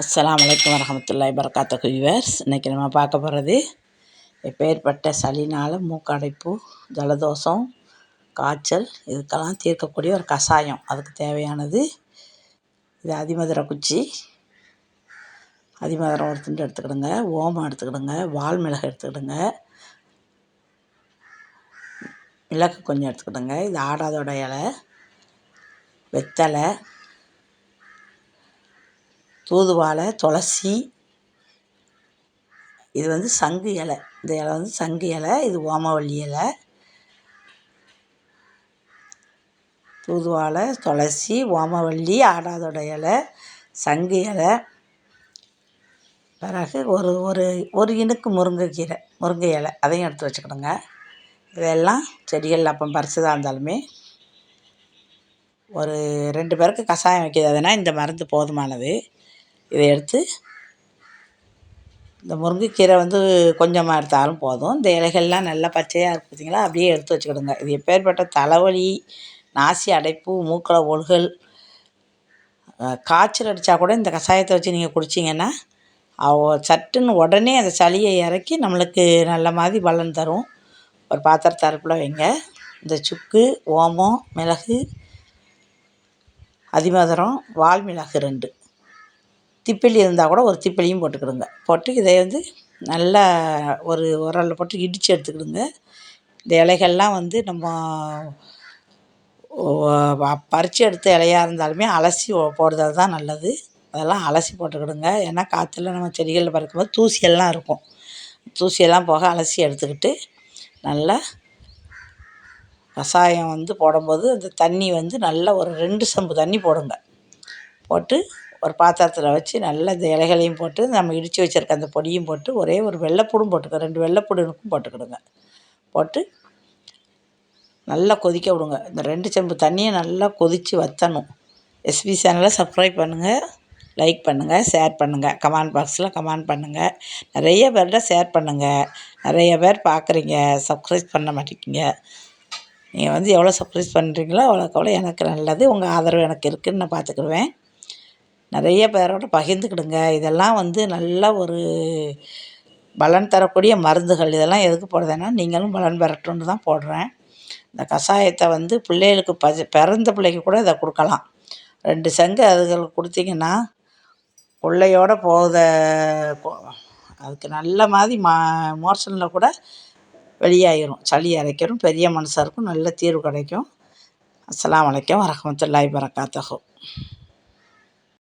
அஸ்லாம் வலைக்கம் வரமத்துல்லாய் வரகாத்துஹு வியூவர்ஸ். இன்றைக்கி நம்ம பார்க்க போகிறது எப்பேற்பட்ட சளினால் மூக்கடைப்பு ஜலதோஷம் காய்ச்சல் இதுக்கெல்லாம் தீர்க்கக்கூடிய ஒரு கஷாயம். அதுக்கு தேவையானது இது அதிமதுரை குச்சி. அதிமதுரம் ஒரு துண்டு எடுத்துக்கிடுங்க ஓமம் எடுத்துக்கிடுங்க வால் மிளகு எடுத்துக்கிடுங்க மிளகு கொஞ்சம் எடுத்துக்கிடுங்க. இது ஆடாதோட இலை வெத்தலை தூதுவாழை துளசி இது வந்து சங்கு இலை. இந்த இலை வந்து சங்கு இலை இது ஓமவல்லி இலை. தூதுவாழை துளசி ஓமவல்லி ஆடாதோட இலை சங்கு இலை. பிறகு ஒரு ஒரு ஒரு இனுக்கு முருங்கைக்கீரை முருங்கை இலை. அதையும் எடுத்து வச்சுக்கிடுங்க இதெல்லாம் செடிகள் அப்போ பறிச்சதாக இருந்தாலுமே ஒரு ரெண்டு பேருக்கு கஷாயம் வைக்கிறதுனா இந்த மருந்து போதுமானது. இதை எடுத்து இந்த முருங்கைக்கீரை வந்து கொஞ்சமாக எடுத்தாலும் போதும். இந்த இலைகள்லாம் நல்லா பச்சையாக இருக்குது பார்த்திங்களா அப்படியே எடுத்து வச்சுக்கிடுங்க. இது எப்பேற்பட்ட தலைவலி நாசி அடைப்பு மூக்கில் ஒழுகல் காய்ச்சல் அடித்தா கூட இந்த கஷாயத்தை வச்சு நீங்கள் குடிச்சிங்கன்னா சட்டுன்னு உடனே அந்த சளியை இறக்கி நம்மளுக்கு நல்ல மாதிரி பலன் தரும். ஒரு பாத்திரத்தை அடுப்பில் வைங்க. இந்த சுக்கு ஓமம் மிளகு அதிமதுரம் வால்மிளகு ரெண்டு. திப்பிலி இருந்தால் கூட ஒரு திப்பிலியும் போட்டுக்கிடுங்க. போட்டு இதை வந்து நல்லா ஒரு உரலில் போட்டு இடித்து எடுத்துக்கிடுங்க. இந்த இலைகள்லாம் வந்து நம்ம பறித்து எடுத்த இலையாக இருந்தாலுமே அலசி போடுறது தான் நல்லது. அதெல்லாம் அலசி போட்டுக்கிடுங்க. ஏன்னா காற்றுல நம்ம செடிகளில் பறக்கும்போது தூசியெல்லாம் இருக்கும். தூசியெல்லாம் போக அலசி எடுத்துக்கிட்டு நல்லா கஷாயம் வந்து போடும்போது அந்த தண்ணி வந்து நல்லா ஒரு ரெண்டு சம்பு தண்ணி போடுங்க. போட்டு ஒரு பாத்திரத்தில் வச்சு நல்லா இந்த இலைகளையும் போட்டு நம்ம இடித்து வச்சுருக்க அந்த பொடியும் போட்டு ஒரே ஒரு வெள்ளைப்பூடும் போட்டுக்க ரெண்டு வெள்ளைப்பூடுக்கும் போட்டுக்கிடுங்க. போட்டு நல்லா கொதிக்க விடுங்க. இந்த ரெண்டு செம்பு தண்ணியை நல்லா கொதித்து வற்றணும் எஸ்பி சேனலை சப்ஸ்கிரைப் பண்ணுங்கள் லைக் பண்ணுங்கள் ஷேர் பண்ணுங்கள் கமெண்ட் பாக்ஸில் கமெண்ட் பண்ணுங்கள் நிறைய பேர்கிட்ட ஷேர் பண்ணுங்கள் நிறைய பேர் பார்க்குறீங்க சப்ஸ்கிரைப் பண்ண மாட்டேங்கிங்க நீங்கள் வந்து எவ்வளோ சப்ஸ்கிரைப் பண்ணுறீங்களோ அவ்வளோக்கு அவ்வளோ எனக்கு நல்லது. உங்கள் ஆதரவு எனக்கு இருக்குதுன்னு நான் பார்த்துக்குருவேன் நிறைய பேரோட பகிர்ந்துக்கிடுங்க. இதெல்லாம் வந்து நல்ல ஒரு பலன் தரக்கூடிய மருந்துகள். இதெல்லாம் எதுக்கு போடுறதுன்னா நீங்களும் பலன் பெறட்டும்னு தான் போடுறேன். இந்த கஷாயத்தை வந்து பிள்ளைகளுக்கு ப பிறந்த பிள்ளைக்கு கூட இதை கொடுக்கலாம். ரெண்டு சங்கு அதுகளுக்கு கொடுத்தீங்கன்னா பிள்ளையோட போத அதுக்கு நல்ல மாதிரி மா மோஷனில் கூட வெளியாயிரும். சளி அரைக்கிறோம் பெரிய மனுஷருக்கும் நல்ல தீர்வு கிடைக்கும். அஸ்லாம் வலைக்கம் வரமத்துல்லாய் வரகாத்தகம்